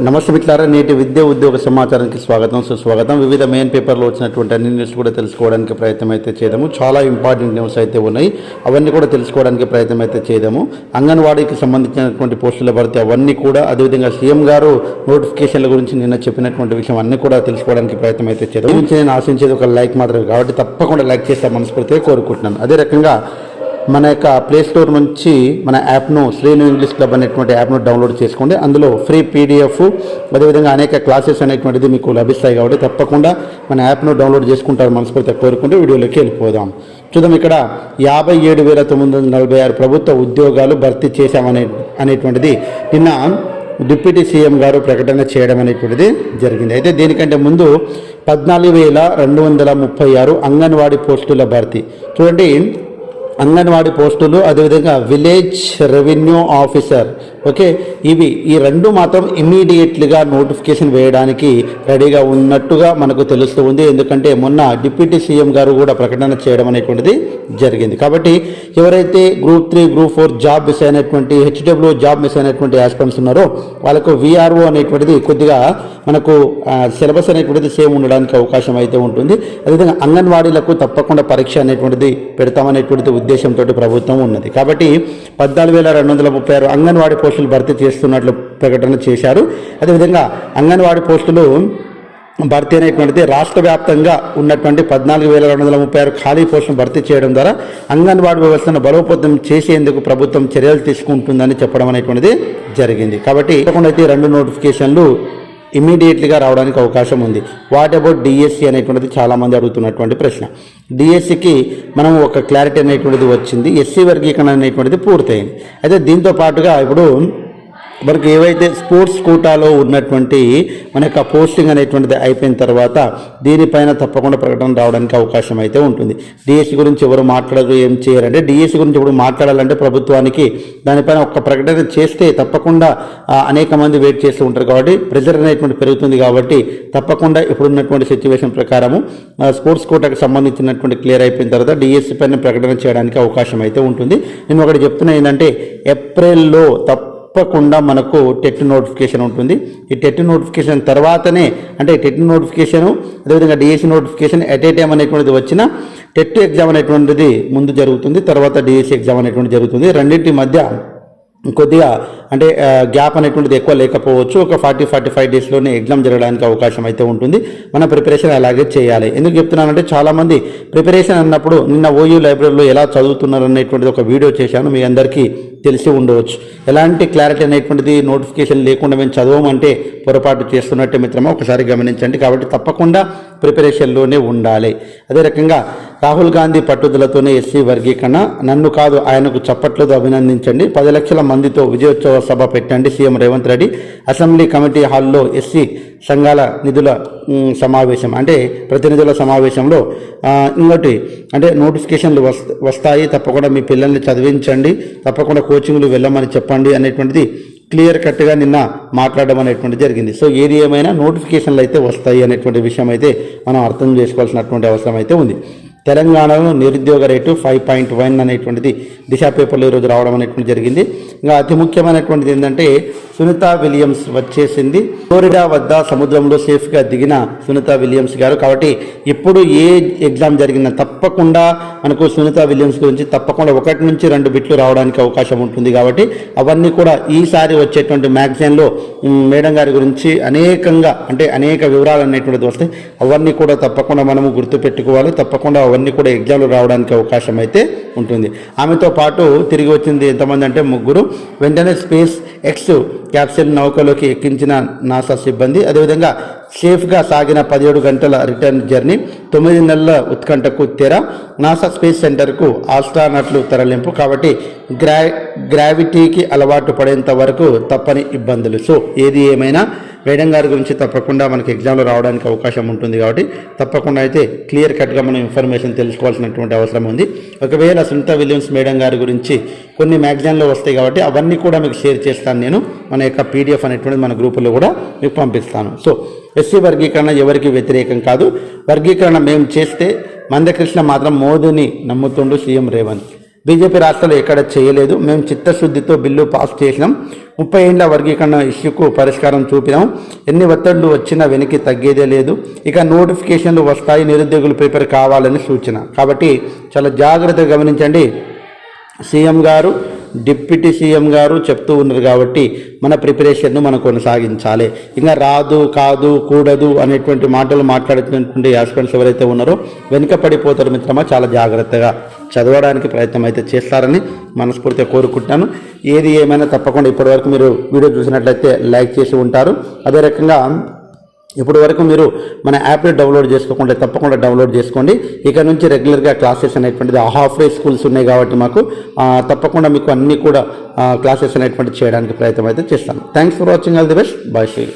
నమస్తే మిత్రులారా నేటి విద్య ఉద్యోగ సమాచారానికి స్వాగతం సుస్వాగతం. వివిధ మెయిన్ పేపర్లో వచ్చినటువంటి అన్ని న్యూస్ కూడా తెలుసుకోవడానికి ప్రయత్నం అయితే చేద్దాము. చాలా ఇంపార్టెంట్ న్యూస్ అయితే ఉన్నాయి. అవన్నీ కూడా తెలుసుకోవడానికి ప్రయత్నం అయితే చేద్దాము. అంగన్వాడీకి సంబంధించినటువంటి పోస్టుల భర్తీ అవన్నీ కూడా అదేవిధంగా సీఎం గారు నోటిఫికేషన్ల గురించి నిన్న చెప్పినటువంటి విషయం అన్నీ కూడా తెలుసుకోవడానికి ప్రయత్నం అయితే చేద్దాం గురించి నేను ఆశించేది ఒక లైక్ మాత్రమే. కాబట్టి తప్పకుండా లైక్ చేస్తే మనస్ఫూర్తిగా కోరుకుంటున్నాను. అదే రకంగా మన యొక్క ప్లే స్టోర్ నుంచి మన యాప్ను శ్రీను ఇంగ్లీష్ క్లబ్ అనేటువంటి యాప్ను డౌన్లోడ్ చేసుకోండి. అందులో ఫ్రీ పీడిఎఫ్ అదేవిధంగా అనేక క్లాసెస్ అనేటువంటిది మీకు లభిస్తాయి కాబట్టి తప్పకుండా మన యాప్ను డౌన్లోడ్ చేసుకుంటారు మనస్ఫూర్తిగా కోరుకుంటే వీడియోలోకి వెళ్ళిపోదాం. చూద్దాం ఇక్కడ యాభై ఏడు వేల తొమ్మిది వందల నలభై ఆరు ప్రభుత్వ ఉద్యోగాలు భర్తీ చేశామనే అనేటువంటిది నిన్న డిప్యూటీ సీఎం గారు ప్రకటన చేయడం అనేటువంటిది జరిగింది. అయితే దీనికంటే ముందు పద్నాలుగు వేల రెండు వందల ముప్పై ఆరు అంగన్వాడీ పోస్టుల భర్తీ. చూడండి అంగన్వాడీ పోస్టులు అదేవిధంగా విలేజ్ రెవెన్యూ ఆఫీసర్. ఓకే? ఇవి ఈ రెండు మాత్రం ఇమ్మీడియట్లీగా నోటిఫికేషన్ వేయడానికి రెడీగా ఉన్నట్టుగా మనకు తెలుస్తూ ఉంది. ఎందుకంటే మొన్న డిప్యూటీ సీఎం గారు కూడా ప్రకటన చేయడం అనేటువంటిది జరిగింది. కాబట్టి ఎవరైతే group three group four job miss అయినటువంటి హెచ్డబ్ల్యూ జాబ్ మిస్ అయినటువంటి ఆస్పెంట్స్ ఉన్నారో వాళ్ళకు విఆర్ఓ అనేటువంటిది కొద్దిగా మనకు సిలబస్ అనేటువంటిది సేమ్ ఉండడానికి అవకాశం అయితే ఉంటుంది. అదేవిధంగా అంగన్వాడీలకు తప్పకుండా పరీక్ష అనేటువంటిది పెడతామనేటువంటిది ఉద్దేశంతో ప్రభుత్వం ఉన్నది. కాబట్టి పద్నాలుగు వేల రెండు వందల ముప్పై ఆరు అంగన్వాడీ పోస్టులు భర్తీ చేస్తున్నట్లు ప్రకటన చేశారు. అదేవిధంగా అంగన్వాడీ పోస్టులు భర్తీ అనేటువంటిది రాష్ట్ర వ్యాప్తంగా ఉన్నటువంటి పద్నాలుగు వేల రెండు వందల ముప్పై ఆరు ఖాళీ పోస్టును భర్తీ చేయడం ద్వారా అంగన్వాడీ వ్యవస్థను బలోపేతం చేసేందుకు ప్రభుత్వం చర్యలు తీసుకుంటుందని చెప్పడం అనేటువంటిది జరిగింది. కాబట్టి తప్పకుండా అయితే రెండు నోటిఫికేషన్లు ఇమీడియట్లీగా రావడానికి అవకాశం ఉంది. వాట్ అబౌట్ డిఎస్సి అనేటువంటిది చాలామంది అడుగుతున్నటువంటి ప్రశ్న. డిఎస్సికి మనం ఒక క్లారిటీ అనేటువంటిది వచ్చింది. ఎస్సీ వర్గీకరణ అనేటువంటిది పూర్తయింది. అయితే దీంతో పాటుగా ఇప్పుడు మనకి ఏవైతే స్పోర్ట్స్ కోటాలో ఉన్నటువంటి మన యొక్క పోస్టింగ్ అనేటువంటిది అయిపోయిన తర్వాత దీనిపైన తప్పకుండా ప్రకటన రావడానికి అవకాశం అయితే ఉంటుంది. డిఎస్సి గురించి ఎవరు మాట్లాడరు ఏం చేయరంటే డిఎస్సి గురించి ఇప్పుడు మాట్లాడాలంటే ప్రభుత్వానికి దానిపైన ఒక ప్రకటన చేస్తే తప్పకుండా అనేక మంది వెయిట్ చేస్తూ ఉంటారు కాబట్టి ప్రెజర్ అనేటువంటి పెరుగుతుంది కాబట్టి తప్పకుండా ఇప్పుడున్నటువంటి సిచ్యువేషన్ ప్రకారము స్పోర్ట్స్ కోటాకు సంబంధించినటువంటి క్లియర్ అయిపోయిన తర్వాత డిఎస్సి పైన ప్రకటన చేయడానికి అవకాశం అయితే ఉంటుంది. నేను ఒకటి చెప్తున్నా ఏంటంటే ఏప్రిల్లో తప్ప తప్పకుండా మనకు టెట్ నోటిఫికేషన్ ఉంటుంది. ఈ టెట్ నోటిఫికేషన్ తర్వాతనే అంటే టెట్ నోటిఫికేషన్ అదేవిధంగా DSC notification at a time అనేటువంటిది వచ్చిన టెట్ ఎగ్జామ్ అనేటువంటిది ముందు జరుగుతుంది తర్వాత డిఎస్సి ఎగ్జామ్ అనేటువంటిది జరుగుతుంది. రెండింటి మధ్య కొద్దిగా అంటే గ్యాప్ అనేటువంటిది ఎక్కువ లేకపోవచ్చు. ఒక ఫార్టీ ఫార్టీ ఫైవ్ డేస్లోనే ఎగ్జామ్ జరగడానికి అవకాశం అయితే ఉంటుంది. మన ప్రిపరేషన్ అలాగే చేయాలి. ఎందుకు చెప్తున్నానంటే చాలామంది ప్రిపరేషన్ అన్నప్పుడు నిన్న ఓయూ లైబ్రరీలో ఎలా చదువుతున్నారు అనేటువంటిది ఒక వీడియో చేశాను. మీ అందరికీ తెలిసి ఉండవచ్చు. ఎలాంటి క్లారిటీ అనేటువంటిది నోటిఫికేషన్ లేకుండా మేము చదవమంటే పొరపాటు చేస్తున్నట్టే మిత్రమా ఒకసారి గమనించండి. కాబట్టి తప్పకుండా ప్రిపరేషన్లోనే ఉండాలి. అదే రకంగా రాహుల్ గాంధీ పట్టుదలతోనే ఎస్సీ వర్గీకరణ. నన్ను కాదు ఆయనకు చప్పట్లతో అభినందించండి. పది లక్షల మందితో విజయోత్సవ సభ పెట్టండి CM Revanth Reddy. Assembly committee హాల్లో ఎస్సీ సంఘాల నిధుల సమావేశం. అంటే ప్రతినిధుల సమావేశంలో ఇంకోటి అంటే నోటిఫికేషన్లు వస్తాయి. తప్పకుండా మీ పిల్లల్ని చదివించండి. తప్పకుండా కోచింగ్లు వెళ్ళమని చెప్పండి. అనేటువంటిది క్లియర్ కట్గా నిన్న మాట్లాడడం అనేటువంటి జరిగింది. సో ఏది ఏమైనా నోటిఫికేషన్లు అయితే వస్తాయి అనేటువంటి విషయం అయితే మనం అర్థం చేసుకోవాల్సినటువంటి అవసరం అయితే ఉంది. తెలంగాణలో నిరుద్యోగ రేటు ఫైవ్ పాయింట్ వన్ అనేటువంటిది దిశా పేపర్లో ఈరోజు రావడం అనేటువంటి జరిగింది. ఇంకా అతి ముఖ్యమైనటువంటిది ఏంటంటే సునీత విలియమ్స్ వచ్చేసింది. ఫ్లోరిడా వద్ద సముద్రంలో సేఫ్గా దిగిన సునీత విలియమ్స్ గారు. కాబట్టి ఇప్పుడు ఏ ఎగ్జామ్ జరిగినా తప్పకుండా మనకు సునీత విలియమ్స్ గురించి తప్పకుండా ఒకటి నుంచి రెండు బిట్లు రావడానికి అవకాశం ఉంటుంది కాబట్టి అవన్నీ కూడా ఈసారి వచ్చేటువంటి మ్యాగజైన్లో మేడం గారి గురించి అనేకంగా అంటే అనేక వివరాలు అనేటువంటిది వస్తాయి. అవన్నీ కూడా తప్పకుండా మనము గుర్తుపెట్టుకోవాలి. తప్పకుండా అవన్నీ కూడా ఎగ్జామ్లు రావడానికి అవకాశం అయితే ఉంటుంది. ఆమెతో పాటు తిరిగి వచ్చింది ఎంతమంది అంటే ముగ్గురు. వెంటనే స్పేస్ ఎక్స్ క్యాప్సిల్ నౌకలోకి ఎక్కించిన నాసా సిబ్బంది. అదేవిధంగా సేఫ్గా సాగిన పదిహేడు గంటల రిటర్న్ జర్నీ తొమ్మిది నెలల ఉత్కంఠకు తెర. నాసా స్పేస్ సెంటర్కు ఆస్ట్రానట్లు తరలింపు. కాబట్టి గ్రా గ్రావిటీకి అలవాటు పడేంత వరకు తప్పని ఇబ్బందులు. సో ఏది ఏమైనా మేడం గారి గురించి తప్పకుండా మనకి ఎగ్జామ్లో రావడానికి అవకాశం ఉంటుంది కాబట్టి తప్పకుండా అయితే క్లియర్ కట్గా మనం ఇన్ఫర్మేషన్ తెలుసుకోవాల్సినటువంటి అవసరం ఉంది. ఒకవేళ సునీత విలియమ్స్ మేడం గారి గురించి కొన్ని మ్యాగజైన్లో వస్తాయి కాబట్టి అవన్నీ కూడా మీకు షేర్ చేస్తాను నేను. మన యొక్క పీడిఎఫ్ అనేటువంటిది మన గ్రూపులో కూడా మీకు పంపిస్తాను. సో ఎస్సీ వర్గీకరణ ఎవరికి వ్యతిరేకం కాదు. వర్గీకరణ మేము చేస్తే మందకృష్ణ మాత్రం మోదీని నమ్ముతుండు సీఎం రేవంత్. బీజేపీ రాష్ట్రంలో ఎక్కడ చేయలేదు. మేము చిత్తశుద్ధితో బిల్లు పాస్ చేసినాం. ముప్పై ఏండ్ల వర్గీకరణ ఇష్యూకు పరిష్కారం చూపినాం. ఎన్ని ఒత్తిళ్ళు వచ్చినా వెనక్కి తగ్గేదే లేదు. ఇక నోటిఫికేషన్లు వస్తాయి నిరుద్యోగులు ప్రిపేర్ కావాలని సూచన. కాబట్టి చాలా జాగ్రత్తగా గమనించండి. సీఎం గారు డిప్యూటీ సీఎం గారు చెప్తూ ఉన్నారు కాబట్టి మన ప్రిపరేషన్ను మనం కొనసాగించాలి. ఇంకా రాదు కాదు కూడదు అనేటువంటి మాటలు మాట్లాడుతున్నటువంటి ఆస్పిరెంట్స్ ఎవరైతే ఉన్నారో వెనుక పడిపోతారు మిత్రమా చాలా జాగ్రత్తగా. చదవడానికి ప్రయత్నం అయితే చేస్తారని మనస్ఫూర్తిగా కోరుకుంటున్నాను. ఏది ఏమైనా తప్పకుండా ఇప్పటివరకు మీరు వీడియో చూసినట్లయితే లైక్ చేసి ఉంటారు. అదే రకంగా ఇప్పటి వరకు మీరు మన యాప్ని డౌన్లోడ్ చేసుకోకుండా తప్పకుండా డౌన్లోడ్ చేసుకోండి. ఇక నుంచి రెగ్యులర్గా క్లాసెస్ అనేటువంటిది హాఫ్ డే స్కూల్స్ ఉన్నాయి కాబట్టి మాకు తప్పకుండా మీకు అన్నీ కూడా క్లాసెస్ అనేటువంటిది చేయడానికి ప్రయత్నం అయితే చేస్తాను. Thanks for watching all the best bye Sri